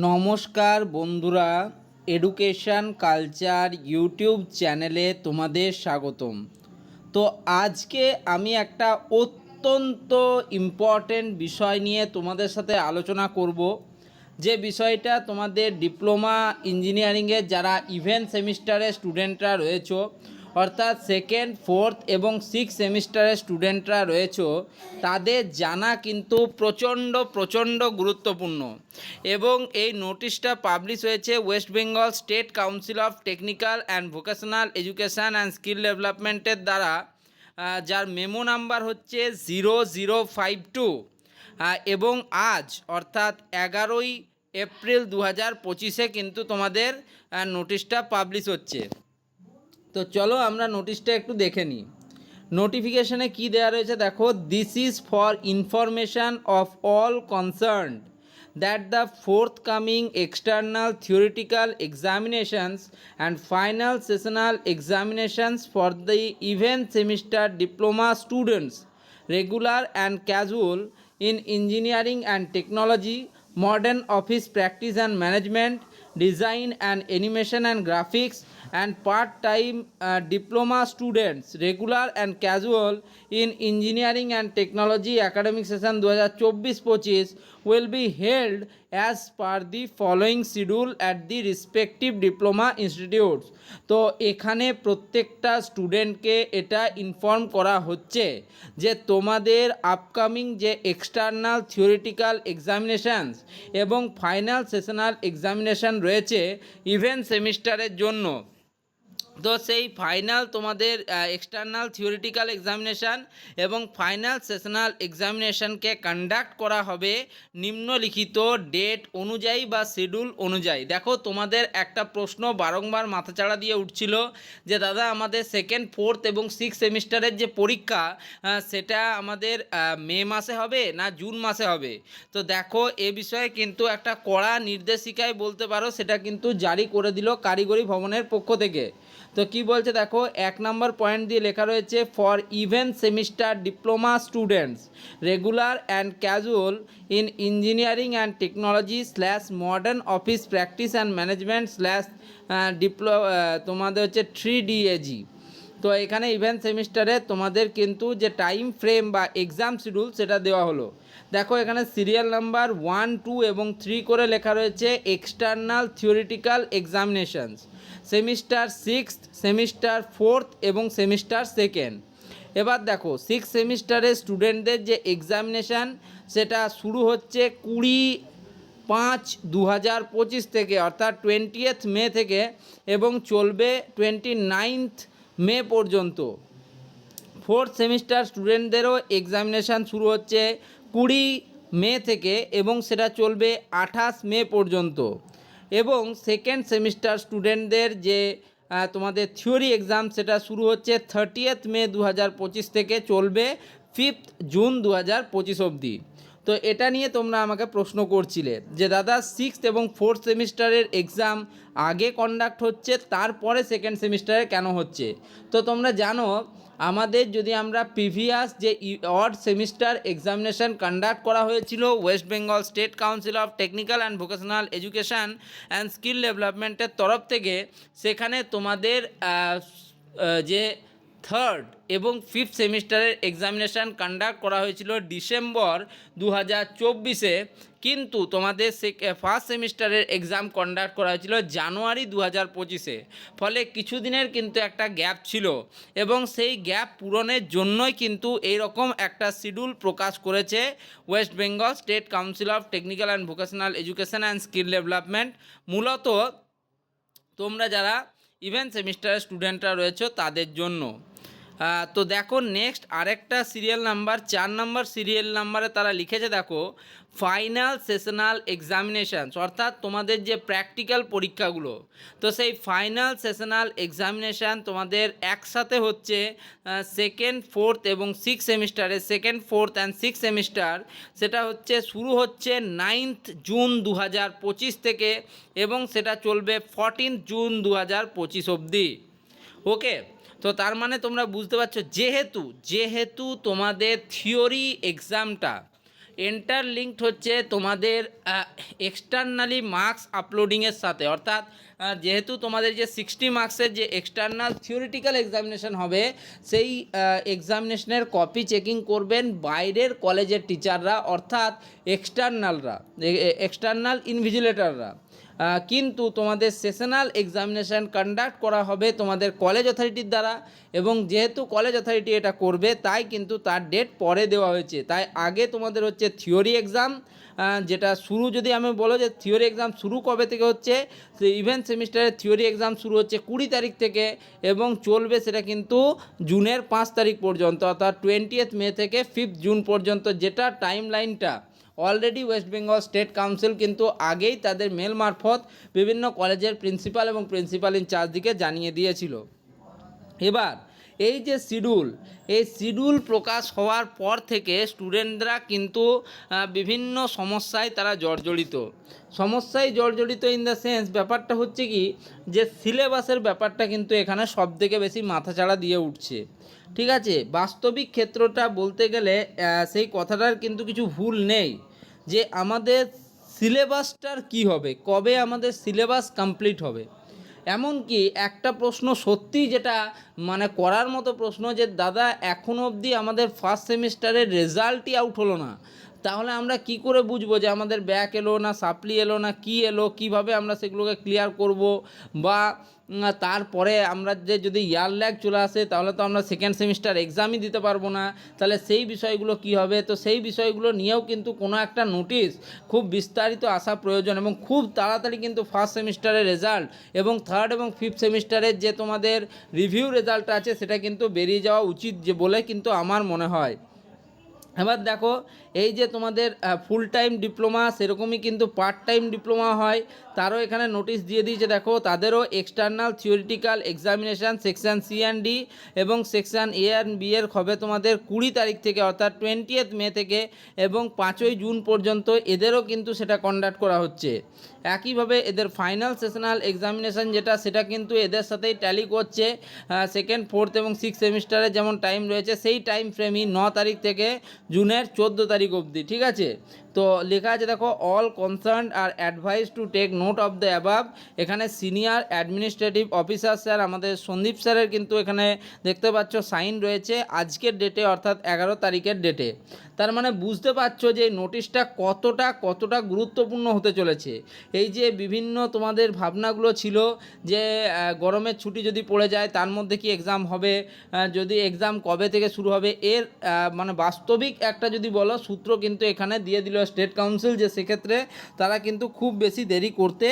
নমস্কার বন্ধুরা education culture YouTube চ্যানেলে তোমাদের স্বাগতম। তো আজকে আমি একটা অত্যন্ত ইম্পর্টেন্ট বিষয় নিয়ে তোমাদের সাথে আলোচনা করব। যে বিষয়টা তোমাদের ডিপ্লোমা ইঞ্জিনিয়ারিংয়ের যারা ইভেন্ট সেমিস্টারের স্টুডেন্টরা রয়েছে অর্থাৎ সেকেন্ড ফোর্থ এবং সিক্স সেমিস্টারের স্টুডেন্টরা রয়েছে, তাদের জানা কিন্তু প্রচণ্ড প্রচণ্ড গুরুত্বপূর্ণ। এবং এই নোটিশটা পাবলিশ হয়েছে West Bengal State Council of Technical and Vocational Education and Skill ডেভেলপমেন্টের দ্বারা যার মেমো নাম্বার হচ্ছে জিরো জিরো ফাইভ টু এবং আজ, অর্থাৎ এগারোই এপ্রিল দু হাজার পঁচিশে কিন্তু তোমাদের নোটিশটা পাবলিশ হচ্ছে। তো চলো আমরা নোটিশটা একটু দেখে নিই। নোটিফিকেশনে কি দেওয়া রয়েছে দেখো this is for information of all concerned that the forthcoming external theoretical examinations and final sessional examinations for the event semester diploma students regular and casual in engineering and technology, modern office practice and management, design and animation and graphics, and part-time uh, diploma students, regular and casual in engineering and technology academic session 2024-25 will be held as per the following schedule at the respective diploma institutes তো এখানে প্রত্যেকটা স্টুডেন্টকে এটা inform করা হচ্ছে যে তোমাদের upcoming যে এক্সটার্নাল থিওরিটিক্যাল এক্সামিনেশানস এবং ফাইনাল সেশনাল এক্সামিনেশান রয়েছে ইভেন্ট সেমিস্টারের জন্য। তো সেই ফাইনাল তোমাদের এক্সটার্নাল থিওরিটিক্যাল এক্সামিনেশান এবং ফাইনাল সেশনাল এক্সামিনেশানকে কন্ডাক্ট করা হবে নিম্নলিখিত ডেট অনুযায়ী বা শিডিউল অনুযায়ী। দেখো, তোমাদের একটা প্রশ্ন বারংবার মাথাচাড়া দিয়ে উঠছিল যে, দাদা, আমাদের সেকেন্ড ফোর্থ এবং সিক্স সেমিস্টারের যে পরীক্ষা সেটা আমাদের মে মাসে হবে না জুন মাসে হবে? তো দেখো, এ বিষয়ে কিন্তু একটা কড়া নির্দেশিকায় বলতে পারো, সেটা কিন্তু জারি করে দিল কারিগরি ভবনের পক্ষ থেকে। তো কি বলছে দেখো, এক নম্বর পয়েন্ট দিয়ে লেখা রয়েছে for event semester diploma students regular and casual in engineering and technology slash modern office practice and management slash Diplo তোমাদের হচ্ছে থ্রি ডিএজি তো এখানে ইভেন্ট সেমিস্টারে তোমাদের কিন্তু যে টাইম ফ্রেম বা এক্সাম শিডিউল সেটা দেওয়া হলো। দেখো এখানে সিরিয়াল নাম্বার ওয়ান টু এবং থ্রি করে লেখা রয়েছে external theoretical examinations semester six semester fourth এবং সেমিস্টার সেকেন্ড। এবার দেখো, সিক্স সেমিস্টারের স্টুডেন্টদের যে এক্সামিনেশান সেটা শুরু হচ্ছে কুড়ি পাঁচ দু হাজার পঁচিশ থেকে, অর্থাৎ টোয়েন্টিয়েথ মে থেকে এবং চলবে টোয়েন্টি নাইনথ মে পর্যন্ত। ফোর্থ সেমিস্টার স্টুডেন্টদেরও এক্সামিনেশান শুরু হচ্ছে কুড়ি মে থেকে এবং সেটা চলবে আঠাশ মে পর্যন্ত। এবং সেকেন্ড সেমিস্টার স্টুডেন্টদের যে তোমাদের থিওরি এক্সাম সেটা শুরু হচ্ছে থার্টিয়েথ মে দু হাজার পঁচিশ থেকে চলবে ফিফথ জুন দু হাজার পঁচিশ অবধি। তো এটা নিয়ে তোমরা আমাকে প্রশ্ন করছিলে যে, দাদা সিক্সথ এবং ফোর্থ সেমিস্টারের এক্সাম আগে কন্ডাক্ট হচ্ছে, তারপরে সেকেন্ড সেমিস্টারে কেন হচ্ছে? তো তোমরা জানো, আমাদের যদি আমরা প্রিভিয়াস যে অড সেমিস্টার এক্সামিনেশন কন্ডাক্ট করা হয়েছিল West Bengal State Council of Technical and Vocational Education and Skill ডেভেলপমেন্টের তরফ থেকে, সেখানে তোমাদের যে থার্ড এবং ফিফথ সেমিস্টারের এক্সামিনেশান কন্ডাক্ট করা হয়েছিল ডিসেম্বর দু হাজার চব্বিশে। কিন্তু তোমাদের ফার্স্ট সেমিস্টারের এক্সাম কন্ডাক্ট করা হয়েছিল জানুয়ারি দু হাজার পঁচিশে। ফলে কিছুদিনের কিন্তু একটা গ্যাপ ছিল এবং সেই গ্যাপ পূরণের জন্যই কিন্তু এই রকম একটা শিডিউল প্রকাশ করেছে West Bengal State Council of Technical and Vocational Education and Skill Development মূলত তোমরা যারা ইভেন্ট সেমিস্টারের স্টুডেন্টরা রয়েছে তাদের জন্য। তো দেখো নেক্সট আরেকটা সিরিয়াল নাম্বার চার নাম্বার সিরিয়াল নাম্বারে তারা লিখেছে, দেখো ফাইনাল সেশনাল এক্সামিনেশানস অর্থাৎ তোমাদের যে প্র্যাকটিক্যাল পরীক্ষাগুলো, তো সেই ফাইনাল সেশনাল এক্সামিনেশান তোমাদের একসাথে হচ্ছে সেকেন্ড ফোর্থ এবং সিক্স সেমিস্টারে second fourth and six semester সেটা হচ্ছে শুরু হচ্ছে নাইনথ জুন দু হাজার পঁচিশ থেকে এবং সেটা চলবে ফরটিন জুন দু হাজার পঁচিশ অবধি। ওকে তো তার মানে তোমরা বুঝতে পারছ, যেহেতু যেহেতু তোমাদের থিওরি এক্সামটা এন্টার লিঙ্কড হচ্ছে তোমাদের এক্সটার্নালি মার্কস আপলোডিংয়ের সাথে, অর্থাৎ যেহেতু তোমাদের যে সিক্সটি মার্কসের যে এক্সটার্নাল থিওরিটিক্যাল এক্সামিনেশন হবে, সেই এক্সামিনেশনের কপি চেকিং করবেন বাইরের কলেজের টিচাররা অর্থাৎ এক্সটার্নালরা এক্সটার্নাল ইনভিজিলেটররা কিন্তু তোমাদের সেশনাল এক্সামিনেশন কন্ডাক্ট করা হবে তোমাদের কলেজ অথরিটির দ্বারা এবং যেহেতু কলেজ অথরিটি এটা করবে, তাই কিন্তু তার ডেট পরে দেওয়া হয়েছে। তাই আগে তোমাদের হচ্ছে থিওরি এক্সাম যেটা শুরু যদি আমি বলো যে থিওরি এক্সাম শুরু কবে থেকে হচ্ছে ইভেন্ট সেমিস্টারের থিওরি এক্সাম শুরু হচ্ছে কুড়ি তারিখ থেকে এবং চলবে সেটা কিন্তু জুনের পাঁচ তারিখ পর্যন্ত, অর্থাৎ টোয়েন্টিয়েথ মে থেকে ফিফথ জুন পর্যন্ত যেটা টাইম লাইনটা already West Bengal State Council কিন্তু আগেই তাদের মেল মারফত বিভিন্ন কলেজের প্রিন্সিপাল এবং প্রিন্সিপাল ইনচার্জদিকে জানিয়ে দিয়েছিল। এবার এই যে শিডিউল, এই শিডিউল প্রকাশ হওয়ার পর থেকে স্টুডেন্টরা কিন্তু বিভিন্ন সমস্যায় তারা জর্জরিত। সমস্যায় জর্জরিত ইন দ্য সেন্স ব্যাপারটা হচ্ছে কি, যে সিলেবাসের ব্যাপারটা কিন্তু এখানে সব থেকে বেশি মাথাচাড়া দিয়ে উঠছে। ঠিক আছে? বাস্তবিক ক্ষেত্রটা বলতে গেলে সেই কথাটার কিন্তু কিছু ভুল নেই। যে আমাদের সিলেবাসটার কি হবে? কবে আমাদের সিলেবাস কমপ্লিট হবে? এমনকি একটা প্রশ্ন সত্যি যেটা মানে করার মতো প্রশ্ন যে, দাদা এখনও অবধি আমাদের ফার্স্ট সেমিস্টারের রেজাল্টই আউট হলো না। তাহলে আমরা কি করে বুঝব যে আমাদের ব্যাক এলো না সাপ্লি এলো না, কি এলো, কীভাবে আমরা সেগুলোকে ক্লিয়ার করব? বা তারপরে আমরা যে যদি ইয়ার ল্যাগ চলে আসে, তাহলে তো আমরা সেকেন্ড সেমিস্টার এক্সামই দিতে পারব না। তাহলে সেই বিষয়গুলো কি হবে? তো সেই বিষয়গুলো নিয়েও কিন্তু কোনো একটা নোটিশ খুব বিস্তারিত আসা প্রয়োজন এবং খুব তাড়াতাড়ি কিন্তু ফার্স্ট সেমিস্টারের রেজাল্ট এবং থার্ড এবং ফিফথ সেমিস্টারের যে তোমাদের রিভিউ রেজাল্ট আছে, সেটা কিন্তু বেরিয়ে যাওয়া উচিত যে বলে কিন্তু আমার মনে হয়। এবার দেখো, এই যে তোমাদের ফুল টাইম ডিপ্লোমা সেরকমই কিন্তু পার্ট টাইম ডিপ্লোমা হয়। তারও এখানে নোটিশ দিয়ে দিয়েছে, দেখো, তাদেরও external theoretical examination section C and D এবং সেকশান এ অ্যান্ড বি এর হবে তোমাদের কুড়ি তারিখ থেকে, অর্থাৎ টোয়েন্টিয়েথ মে থেকে এবং পাঁচই জুন পর্যন্ত এদেরও কিন্তু সেটা কন্ডাক্ট করা হচ্ছে। একইভাবে এদের ফাইনাল সেশনাল এক্সামিনেশান যেটা, সেটা কিন্তু এদের সাথেই ট্যালি করছে সেকেন্ড ফোর্থ এবং সিক্স সেমিস্টারে যেমন টাইম রয়েছে, সেই টাইম ফ্রেমই ন তারিখ থেকে জুনের চোদ্দ তারিখ অবধি ঠিক আছে? তো লেখা আছে, দেখো all concern are advise to take note of the above এখানে সিনিয়র অ্যাডমিনিস্ট্রেটিভ অফিসার স্যার আমাদের সন্দীপ স্যারের কিন্তু এখানে দেখতে পাচ্ছ সাইন রয়েছে আজকের ডেটে অর্থাৎ এগারো তারিখের ডেটে তার মানে বুঝতে পারছ যে নোটিশটা কতটা কতটা গুরুত্বপূর্ণ হতে চলেছে। এই যে বিভিন্ন তোমাদের ভাবনাগুলো ছিল যে গরমের ছুটি যদি পড়ে যায়, তার মধ্যে কি এক্সাম হবে? যদি এক্সাম কবে থেকে শুরু হবে? এর মানে বাস্তবিক একটা যদি বলো, সূত্র কিন্তু এখানে দিয়ে দিল স্টেট কাউন্সিল যে সেক্ষেত্রে তারা কিন্তু খুব বেশি দেরি করতে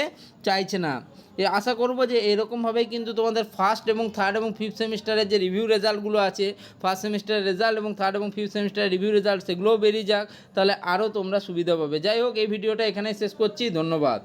চাইছে না। এ আশা করব যে এরকমভাবেই কিন্তু তোমাদের ফার্স্ট এবং থার্ড এবং ফিফথ সেমিস্টারের যে রিভিউ রেজাল্টগুলো আছে ফার্স্ট সেমিস্টারের রেজাল্ট এবং থার্ড এবং ফিফথ সেমিস্টারের রিভিউ রেজাল্ট সেগুলোও বেরিয়ে যাক, তাহলে আরও তোমরা সুবিধা পাবে। যাই হোক, এই ভিডিওটা এখানেই শেষ করছি। ধন্যবাদ।